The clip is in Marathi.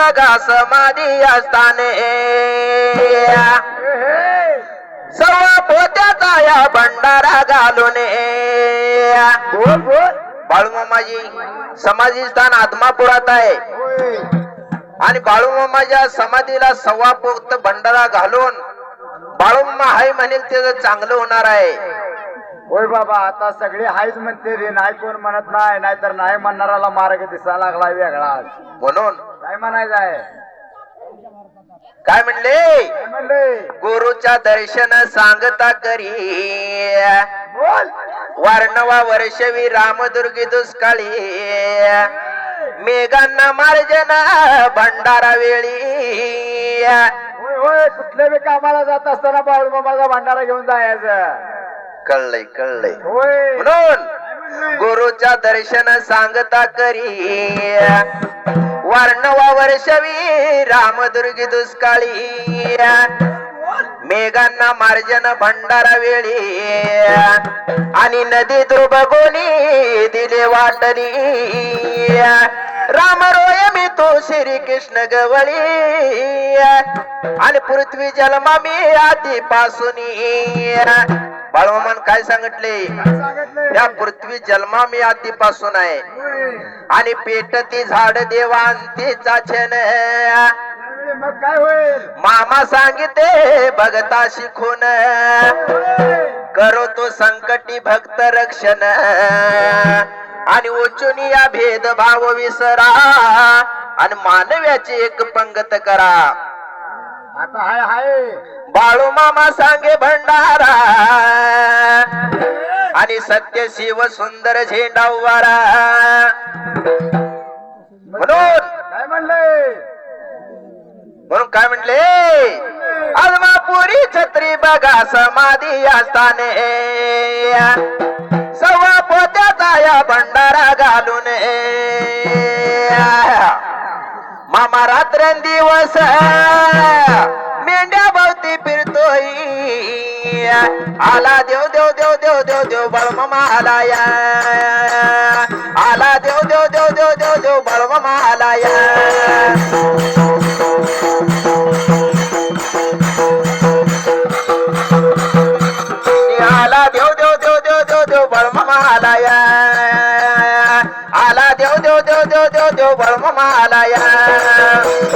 बघा समाधी असताने. सव्वा पोत्याचा या भंडारा घालून. बाळूमामाजी समाधी स्थान आदमापुरात आहे. आणि बाळूमामाच्या समाधीला सव्वा पोत भंडारा घालून बाळूमामा हाय म्हणेल ते चांगलं होणार आहे. होय बाबा आता सगळे हायच म्हणते रे नाही कोण म्हणत नाही नाहीतर नाही म्हणणाराला मार्ग दिसा लागला वेगळा म्हणून काय म्हणायचं आहे? काय म्हणले? गुरुच्या दर्शन सांगता करी. बोल. वारणवा वर्षवी रामदुर्गी दुष्काळी. मेघांना मार्जन भंडारा वेळी. होय कुठल्या बी कामाला जात असताना बाळूमामाचा भंडारा घेऊन जायचं. कळलंय कळलंय. होय. म्हणून गुरुच्या दर्शन सांगता करी. वारणवा वर्षवी रामदुर्गी दुष्काळी. मेघांना मार्जन भंडारा वेळी. आणि नदी दुर्भगोनी दिले वाटली राम रोय मी तो श्री कृष्ण गवळी. आणि पृथ्वी जन्मा मी आधीपासून. बाळवामन काय सांगितले? त्या पृथ्वी जन्मा मी आधीपासून आहे. आणि पेटती झाड देवांतीचा छन. मामा सांगिते भगता शिकून. करो तो संकटी भक्त रक्षण. आणि उचून या भेदभाव विसरा. आणि मानव्याची एक पंगत करा. आता हाय हाय. बाळू मामा सांगे भंडारा. आणि सत्य शिव सुंदर झेंडा उभारा म्हणून काय म्हणले? म्हणून काय म्हणले? आलमापुरी छत्री बघा समाधी असताने सव्वा पोत्याचा या भंडारा घालून. मामा रात्रंदिवस. मेंढ्या आला देव देव देव देव देव देव बळमामा आला या आला देव देव देव देव देव देव बळमामा आला या आला देव देव देव देव देव देव बळमामा आला या आला देव देव देव देव देव देव बळमामा आला या